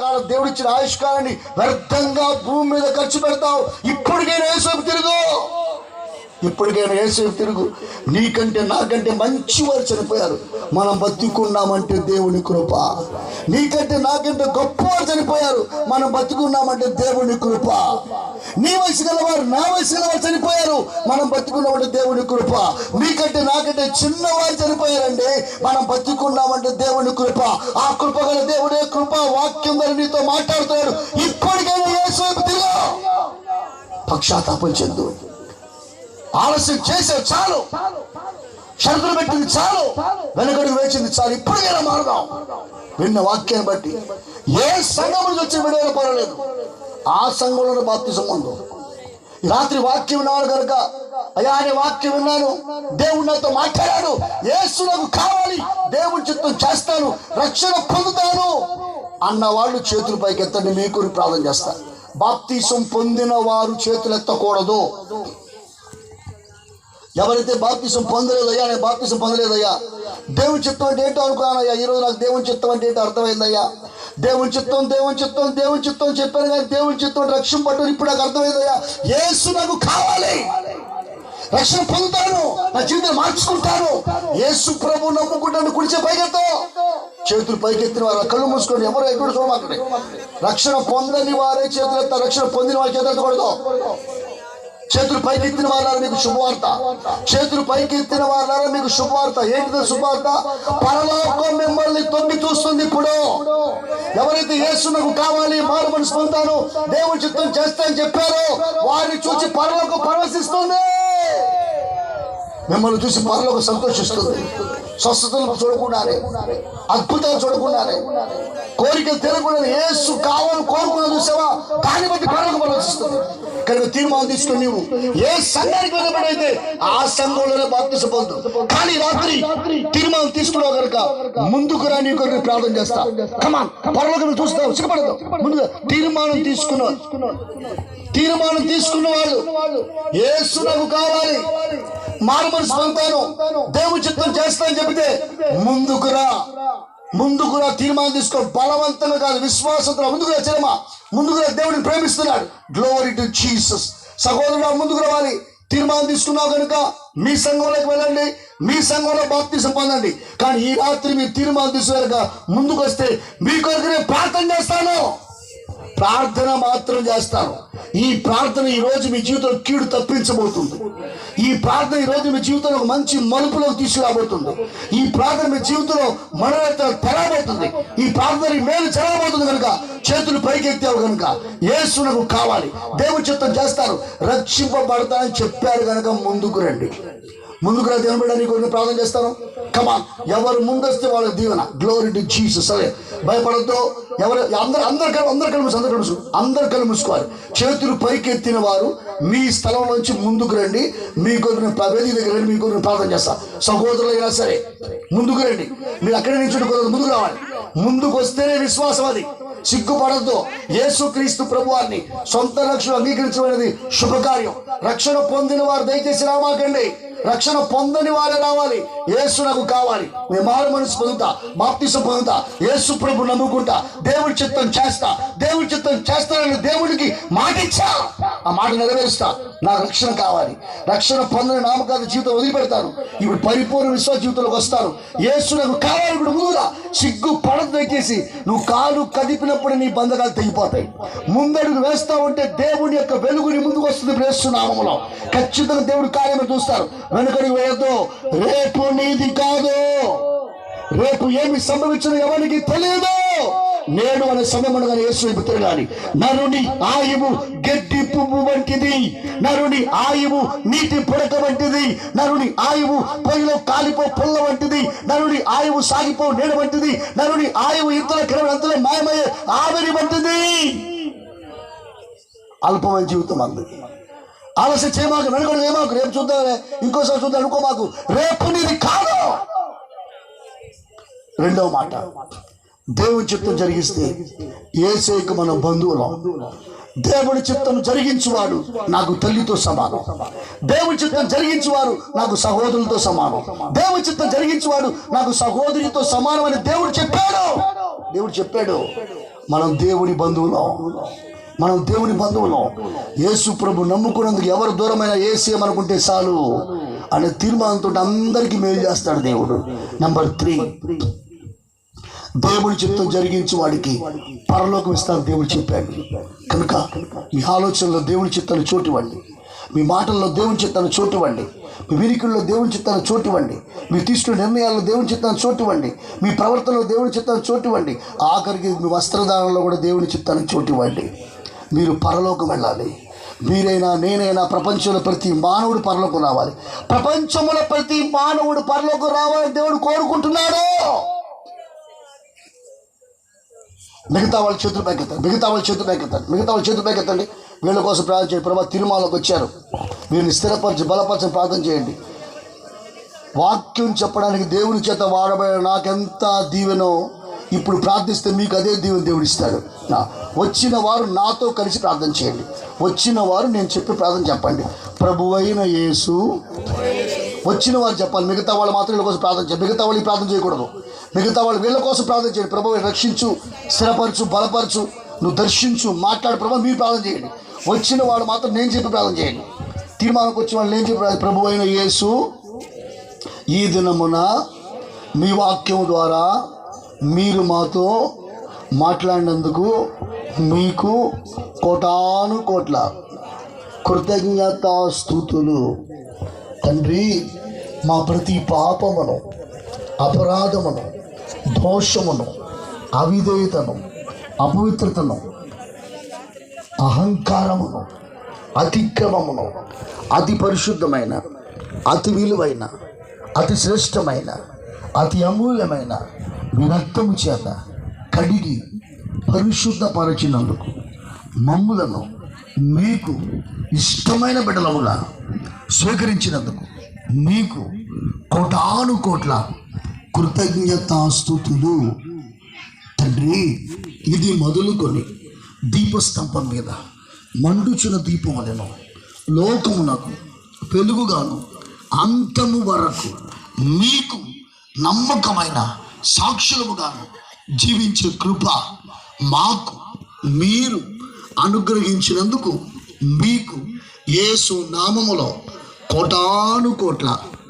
కాలం దేవుడు ఇచ్చిన ఆయుష్కాలాన్ని వ్యర్థంగా భూమి మీద ఖర్చు పెడతావు. ఇప్పటికైనా యేసు తిరుగు. ఇప్పటికైనా యేసు తిరుగు. నీకంటే నాకంటే మంచివారు చనిపోయారు. మనం బతుకున్నామంటే దేవుని కృప. నీకంటే నాకంటే గొప్పవారు చనిపోయారు. మనం బతుకున్నామంటే దేవుని కృప. నీ వయసు గలవారు నా వయసు గలవారు చనిపోయారు. మనం బతుకున్నామంటే దేవుని కృప. నీకంటే నాకంటే చిన్నవారు చనిపోయారండి మనం బతుకున్నామంటే దేవుని కృప. ఆ కృప గల దేవుడే కృప వాక్యం గారు నీతో మాట్లాడుతున్నాడు. ఇప్పటికైనా యేసు తిరుగు. పక్షాతాపం చెందు. ఆలస్యం చేసే చాలు. షరతులు పెట్టింది చాలు. వెనకడుగు వేచింది చాలు. ఇప్పటికైనా మారదాం విన్న వాక్యాన్ని బట్టి. ఏ సంఘం నుంచి వచ్చి విడుదల పర్వాలేదు ఆ సంఘంలో బాప్తిజం ఉంది రాత్రి వాక్యం విన్నాను కనుక అయ్యా అనే వాక్యం విన్నాను. దేవుడు నాతో మాట్లాడాడు. ఏసు నాకు కావాలి. దేవుడి చిత్తం చేస్తాను. రక్షణ పొందుతాను అన్న వాళ్ళు చేతులు పైకి ఎత్తండి మీకు ప్రార్థన చేస్తారు బాప్తీసం పొందిన వారు చేతులు ఎత్తకూడదు ఎవరైతే బాప్తిసం పొందలేదయ్యా నేను బాప్తిసం పొందలేదయ్యా దేవుని చిత్తం అంటే ఏంటో అనుకున్నానయ్యా. ఈరోజు నాకు దేవుని చిత్తం అంటే ఏంటో అర్థమైందయ్యా. దేవుని చిత్తం దేవుని చిత్తం దేవుని చిత్తం చెప్పాను కానీ దేవుని చిత్తం రక్షణ పట్టు ఇప్పుడు నాకు అర్థమైందయ్యా. ఏసు నాకు కావాలి. రక్షణ పొందుతాను. నా జీవితం మార్చుకుంటాను. ఏసు ప్రభు నమ్ముకుంటాను. కుడిచే పైకెత్తో. చేతులు పైకెత్తిన వారు. కళ్ళు మూసుకొని ఎవరు ఎక్కడ చూడమాకండి. రక్షణ పొందని వారే చేతులు రక్షణ పొందిన వారి చేతులు ఎత్తకూడదు చేతులు పైకి ఎత్తిన వాళ్ళ మీకు శుభవార్త? చేతులు పైకి ఎత్తిన వాళ్ళ మీకు శుభవార్త? ఏంటిదో శుభవార్త? పరలోకం మిమ్మల్ని తొమ్మి చూస్తుంది ఇప్పుడు. ఎవరైతే యేసు నాకు కావాలి మారు మనసు పొందుతాను దేవుని చిత్తం చేస్తా అని చెప్పారో వారిని చూసి పరలోకం పరవశిస్తుంది. మిమ్మల్ని చూసి పరలోకం సంతోషిస్తుంది స్వస్థతలు చూడకుండానే అద్భుతాలు చూడకుండానే కోరికలు తిరగకుండా ఏసు కావాలని కోరుకున్నా చూసావా? దాన్ని బట్టి పరలోకం పరవశిస్తుంది కనుక తీర్మానం తీసుకుని నీవు ఏ సంఘానికి వెళ్ళబడైతే ఆ సంఘంలోనే బాప్తిసం పొందు కానీ రాత్రి తీర్మానం తీసుకున్నావు కనుక ముందుకు రాని కొరకు ప్రార్థన చేస్తా. కమాన్ పరలోకం చూస్తావు సిగ్గుపడదు ముందుగా తీర్మానం తీసుకున్నావు. తీర్మానం తీసుకున్న వాళ్ళు ఏసు నాకు కావాలి. మారు మనసు దేవుని చిత్తం చేస్తానని చెబితే ముందుకు రా. ముందుకు రా తీర్మానం తీసుకో. బలవంతంగా కాదు విశ్వాసంతో ముందుకు రా చిరమా. ముందుకు రా దేవుడిని ప్రేమిస్తున్నాడు. గ్లోరీ టు జీసస్ సహోదరుడు ముందుకు రావాలి. తీర్మానం తీసుకున్నావు కనుక మీ సంఘంలోకి వెళ్ళండి. మీ సంఘంలో బాప్తిసం పొందండి. కానీ ఈ రాత్రి మీరు తీర్మానం తీసుకున్నాక ముందుకు వస్తే మీ కొరకు నేను ప్రార్థన చేస్తాను. ప్రార్థన మాత్రం చేస్తాను. ఈ ప్రార్థన ఈ రోజు మీ జీవితంలో కీడు తప్పించబోతుంది. ఈ ప్రార్థన ఈ రోజు మీ జీవితంలో ఒక మంచి మలుపులోకి తీసుకురాబోతుంది. ఈ ప్రార్థన మీ జీవితంలో మనోరత తెరబోతుంది ఈ ప్రార్థన మేలు జరగబోతుంది కనుక చేతులు పైకెత్తావు కనుక ఏసునకు కావాలి. దేవుని చిత్తం చేస్తారు. రక్షింపబడతానని చెప్పారు కనుక ముందుకు రండి. ముందుకు రా దేవుని బిడ్డ నీకు నేను ప్రార్థన చేస్తాను. కమాన్ ఎవరు ముందొస్తే వాళ్ళ దీవెన. గ్లోరీ టు జీసస్ సరే. భయపడద్దు. ఎవరు అందరు అందరు కలు అందరు కలు అందరు కలుసు అందరు కలుమూసుకోవాలి చేతులు పైకెత్తిన వారు మీ స్థలం నుంచి ముందుకు రండి. మీ కొరకు ప్రవేది దగ్గర రండి. మీ కొరకు ప్రార్థన చేస్తా. సహోదరులైనా సరే ముందుకు రండి. మీరు అక్కడి నుంచి ముందుకు రావాలి. ముందుకు వస్తేనే విశ్వాసం అది. సిగ్గుపడద్దు. యేసుక్రీస్తు ప్రభువారిని సొంత రక్షణ అంగీకరించబడినది శుభకార్యం. రక్షణ పొందిన వారు దయచేసి రామాకండి. రక్షణ పొందని వారే రావాలి యేసు నాకు కావాలి. నేను మారు మనసు పొందుతా బాప్తిసం పొందుతా యేసు ప్రభు నమ్ముకుంటా దేవుడి చిత్తం చేస్తా దేవుడి చిత్తం చేస్తానని దేవుడికి మాట ఇచ్చా ఆ మాట నెరవేరుస్తా. నాకు రక్షణ కావాలి. రక్షణ పొందని నామకాల జీవితం వదిలిపెడతాను. ఇప్పుడు పరిపూర్ణ విశ్వాస జీవితంలోకి వస్తాను యేసు నాకు కావాలి ఇప్పుడు ముందుగా సిగ్గు పడదు దయచేసి. నువ్వు కాలు కదిపినప్పుడు నీ బంధకాలు తెగిపోతాయి. ముందడుగు వేస్తా ఉంటే దేవుని యొక్క వెలుగుని ముందుకు వస్తుంది. ఇప్పుడు యేసు ఖచ్చితంగా దేవుడు కార్యము చూస్తారు. వెనుకడికి వెళ్ళదు రేపు నీది కాదు. రేపు ఏమి సంభవించదు ఎవరికి తెలియదు. నేడు అనే సమయమునగా యేసు వైపు నరుని ఆయువు గడ్డి పువ్వు వంటిది. నరుని ఆయువు నీటి పుడక వంటిది. నరుని ఆయువు పొయ్యిలో కాలిపో పుల్ల వంటిది. నరుని ఆయువు సాగిపో నీడ వంటిది. నరుని ఆయువు ఇతర కిరణ అంతలో మాయమయ్యే ఆవిరి వంటిది. అల్పమైన జీవితం అందుకే ఆలస్యం చేయమాకు వెనుకడు ఏమాకు రేపు చూద్దాం ఇంకోసారి చూద్దాం అనుకో మాకు. రేపు నీది కాదు. రెండవ మాట. దేవుని చిత్తం జరిగిస్తే ఏసేకు మన బంధువులం. దేవుని చిత్తం జరిగించువాడు నాకు తల్లితో సమానం. దేవుని చిత్తం జరిగించువారు నాకు సహోదరులతో సమానం. దేవుని చిత్తం జరిగించువాడు నాకు సహోదరితో సమానం అని దేవుడు చెప్పాడు. దేవుడు చెప్పాడు మనం దేవుని బంధువులం. మనం దేవుని బంధువులం. యేసు ప్రభు నమ్ముకున్నందుకు ఎవరు దూరమైన ఏసీ అనుకుంటే చాలు అనే తీర్మానంతో అందరికీ మేలు చేస్తాడు దేవుడు. నంబర్ త్రీ దేవుడి చిత్తం జరిగించు వాడికి పరలోకం ఇస్తాను దేవుడు చెప్పాడు. కనుక మీ ఆలోచనలో దేవుడి చిత్తాన్ని చోటివ్వండి. మీ మాటల్లో దేవుని చిత్తాన్ని చోటివ్వండి. మీ వినికిల్లో దేవుని చిత్తాన్ని చోటివ్వండి. మీ తీసుకున్న నిర్ణయాల్లో దేవుని చిత్తాన్ని చోటివ్వండి. మీ ప్రవర్తనలో దేవుని చిత్తాన్ని చోటివ్వండి. ఆఖరికి మీ వస్త్రధారణలో కూడా దేవుని చిత్తాన్ని చోటివ్వండి. మీరు పరలోకం వెళ్ళాలి. మీరైనా నేనైనా ప్రపంచంలో ప్రతి మానవుడు పరలోకం రావాలి. ప్రపంచంలో ప్రతి మానవుడు పరలోకం రావాలని దేవుడు కోరుకుంటున్నాడు. మిగతా వాళ్ళ చేతులు పైకెత్తండి. మిగతా వాళ్ళ చేతులు పైకెత్తండి. మిగతా వాళ్ళ చేతులు పైకెత్తండి. వీళ్ళ కోసం ప్రార్థన చేయండి. ప్రభావ తిరుమలకి వచ్చారు. వీరిని స్థిరపరిచి బలపరిచి ప్రార్థన చేయండి. వాక్యం చెప్పడానికి దేవుని చేత వాడబడిన నాకెంత దీవెనో ఇప్పుడు ప్రార్థిస్తే మీకు అదే దేవుని దేవుడు ఇస్తాడు. నా వచ్చిన వారు నాతో కలిసి ప్రార్థన చేయండి. వచ్చిన వారు నేను చెప్పి ప్రార్థన చెప్పండి. ప్రభువైన యేసు వచ్చిన వారు చెప్పాలి. మిగతా వాళ్ళు మాత్రం వీళ్ళ కోసం ప్రార్థన చేయాలి మిగతా వాళ్ళకి ప్రార్థన చేయకూడదు. మిగతా వాళ్ళు వీళ్ళ కోసం ప్రార్థన చేయండి. ప్రభు రక్షించు స్థిరపరచు బలపరచు. నువ్వు దర్శించు మాట్లాడు ప్రభు మీరు ప్రార్థన చేయండి. వచ్చిన వాడు మాత్రం నేను చెప్పి ప్రార్థన చేయండి. తీర్మానంకి వచ్చిన వాళ్ళు నేను చెప్పి ప్రభు అయిన యేసు ఈ దినమున మీ వాక్యం ద్వారా మీరు మాతో మాట్లాడినందుకు మీకు కోటాను కోట్ల కృతజ్ఞతాస్థుతులు తండ్రి మా ప్రతి పాపమును అపరాధమును దోషమును అవిధేయతను అపవిత్రతను అహంకారమును అతిక్రమమును అతి పరిశుద్ధమైన అతి విలువైన అతి శ్రేష్టమైన అతి అమూల్యమైన రక్తము చేత కడిగి పరిశుద్ధపరచినందుకు మమ్ములను మీకు ఇష్టమైన బిడ్డలముగా స్వీకరించినందుకు మీకు కోటాను కోట్ల కృతజ్ఞతాస్థుతులు తండ్రి ఇది మొదలుకొని దీపస్తంభం మీద మండుచున్న దీపం అనెను లోకమునకు వెలుగుగాను అంతము వరకు మీకు నమ్మకమైన సాక్షులముగాను జీవించే కృప మాకు మీరు అనుగ్రహించినందుకు మీకు ఏసు నామములో కోటాను కోట్ల